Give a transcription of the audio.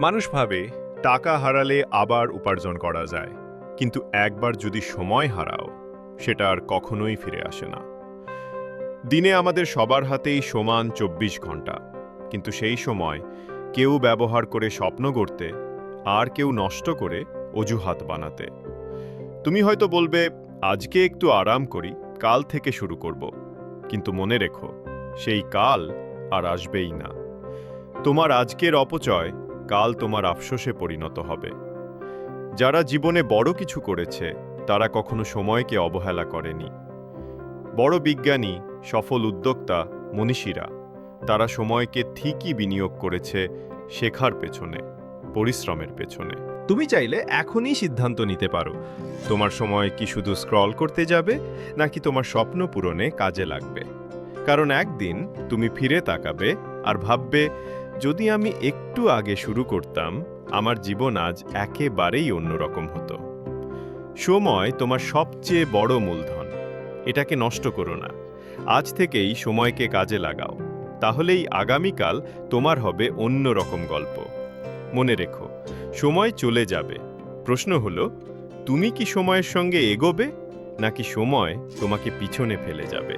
মানুষ ভাবে টাকা হারালে আবার উপার্জন করা যায়, কিন্তু একবার যদি সময় হারাও, সেটা আর কখনোই ফিরে আসে না। দিনে আমাদের সবার হাতেই সমান চব্বিশ ঘণ্টা কিন্তু সেই সময় কেউ ব্যবহার করে স্বপ্ন গড়তে, আর কেউ নষ্ট করে অজুহাত বানাতে। তুমি হয়তো বলবে, আজকে একটু আরাম করি, কাল থেকে শুরু করব। কিন্তু মনে রেখো, সেই কাল আর আসবেই না। তোমার আজকের অপচয় কাল তোমার আফসোসে পরিণত হবে। যারা জীবনে বড় কিছু করেছে, তারা কখনো সময়কে অবহেলা করেনি। বড় বিজ্ঞানী, সফল উদ্যোক্তা, মনীষীরা, তারা সময়কে ঠিকই বিনিয়োগ করেছে শেখার পেছনে, পরিশ্রমের পেছনে। তুমি চাইলে এখনই সিদ্ধান্ত নিতে পারো। তোমার সময় কি শুধু স্ক্রল করতে যাবে, নাকি তোমার স্বপ্ন পূরণে কাজে লাগবে? কারণ একদিন তুমি ফিরে তাকাবে আর ভাববে যদি আমি একটু আগে শুরু করতাম, আমার জীবন আজ একেবারেই অন্যরকম হতো। সময় তোমার সবচেয়ে বড় মূলধন। এটাকে নষ্ট করো না। আজ থেকেই সময়কে কাজে লাগাও। তাহলেই আগামীকাল তোমার হবে অন্য রকম গল্প। মনে রেখো, সময় চলে যাবে। প্রশ্ন হলো, তুমি কি সময়ের সঙ্গে এগোবে, নাকি সময় তোমাকে পিছনে ফেলে যাবে?